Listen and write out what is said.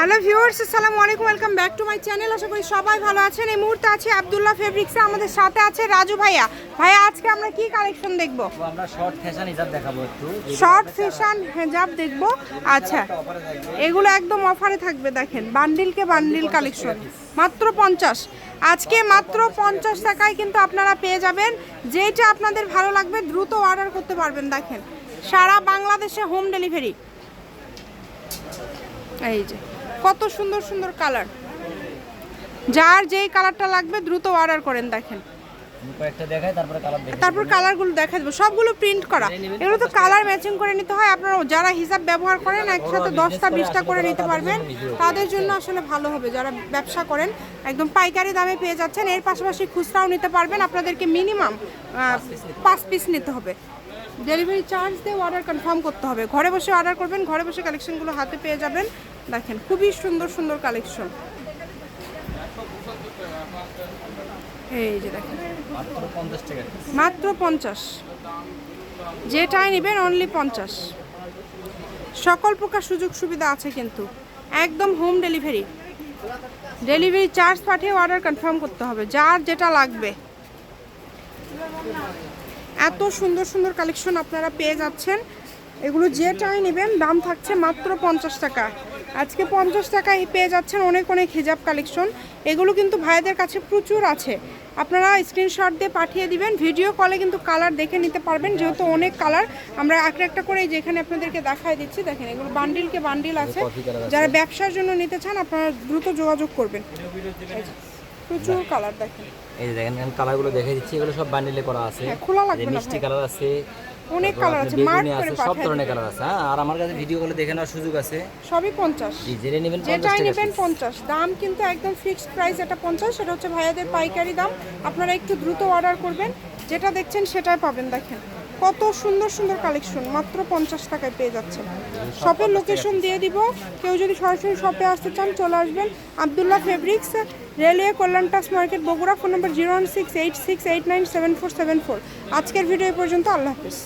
Hello viewers আসসালামু আলাইকুম welcome back to my channel. আশা করি সবাই ভালো আছেন। এই মুহূর্তে আছে আব্দুল্লাহ ফেব্রিক্সে আমাদের সাথে আছে রাজু ভাইয়া। ভাইয়া আজকে আমরা কি কালেকশন দেখব? আমরা শর্ট ফ্যাশন হিসাব দেখাবো একটু। শর্ট ফ্যাশন হেজাব দেখব। আচ্ছা এগুলো একদম অফারে থাকবে দেখেন। বান্ডিলকে বান্ডিল কালেকশন মাত্র পঞ্চাশ। আজকে মাত্র পঞ্চাশ টাকায় কিন্তু আপনারা পেয়ে যাবেন। যেটা আপনাদের ভালো লাগবে দ্রুত অর্ডার করতে পারবেন দেখেন। সারা বাংলাদেশে হোম ডেলিভারি এই যে। কত সুন্দর সুন্দর কালার। যার যেই কালারটা লাগবে দ্রুত অর্ডার করেন দেখেন। তারপর কালারগুলো দেখা দেবো সবগুলো প্রিন্ট করা। এগুলো তো কালার ম্যাচিং করে নিতে হয়। আপনারা যারা হিসাব ব্যবহার করেন একসাথে দশটা বিশটা করে নিতে পারবেন। তাদের জন্য আসলে ভালো হবে। যারা ব্যবসা করেন একদম পাইকারি দামে পেয়ে যাচ্ছেন। এর পাশাপাশি খুচরাও নিতে পারবেন। আপনাদেরকে মিনিমাম পাঁচ পিস নিতে হবে। ডেলিভারি চার্জ দিয়ে অর্ডার কনফার্ম করতে হবে। ঘরে বসে অর্ডার করবেন। ঘরে বসে কালেকশনগুলো হাতে পেয়ে যাবেন। দেখেন খুবই সুন্দর সুন্দর কালেকশন এই যে দেখেন। মাত্র পঞ্চাশ যেটাই নেবেন অনলি পঞ্চাশ। সকল প্রকার সুযোগ সুবিধা আছে কিন্তু। একদম হোম ডেলিভারি ডেলিভারি চার্জ পাঠিয়ে অর্ডার কনফার্ম করতে হবে যার যেটা লাগবে। এত সুন্দর সুন্দর কালেকশন আপনারা পেয়ে যাচ্ছেন। এগুলো যেটাই নেবেন দাম থাকছে মাত্র পঞ্চাশ টাকা। আজকে পঞ্চাশ টাকায় পেয়ে যাচ্ছেন অনেক অনেক হিজাব কালেকশন। এগুলো কিন্তু ভাইদের কাছে প্রচুর আছে। আপনারা স্ক্রিনশট দিয়ে পাঠিয়ে দিবেন ভিডিও কলে কিন্তু কালার দেখে নিতে পারবেন যেহেতু অনেক কালার আমরা একটা একটা করে যেখানে আপনাদেরকে দেখাই দিচ্ছি দেখেন এগুলো বান্ডিলকে বান্ডিল আছে। যারা ব্যবসার জন্য নিতে চান আপনারা দ্রুত যোগাযোগ করবেন। প্রচুর কালার দেখেন। এই যে দেখেন কালারগুলো দেখে দিচ্ছি এগুলো সব বান্ডিলে করা আছে। হ্যাঁ, খোলা লাগবে না মিষ্টি কালার আছে। অনেক কালার আছে মার্ক করে আছে সব ধরনের কালার আছে হ্যাঁ? আর আমার কাছে ভিডিও কলে দেখে নেওয়ার সুযোগ আছে। সবই পঞ্চাশ। জি জেনে নেবেন পঞ্চাশ যেটাই টাকা নেবেন piece। পঞ্চাশ। দাম কিন্তু একদম ফিক্সড প্রাইস এটা পঞ্চাশ সেটা হচ্ছে ভাইয়াদের পাইকারি দাম। আপনারা একটু দ্রুত অর্ডার করবেন। যেটা দেখছেন সেটাই পাবেন দেখেন। কত সুন্দর সুন্দর কালেকশন মাত্র পঞ্চাশ টাকায় পেয়ে যাচ্ছে শপের লোকেশন দিয়ে দিব। কেউ যদি সরাসরি শপে আসতে চান, চলে আসবেন। আবদুল্লাহ ফেব্রিক্স রেলওয়ে কল্যাণ টাস market Bogura phone number zero one six eight six eight nine seven four seven four আজকের ভিডিও পর্যন্ত, আল্লাহ হাফিজ।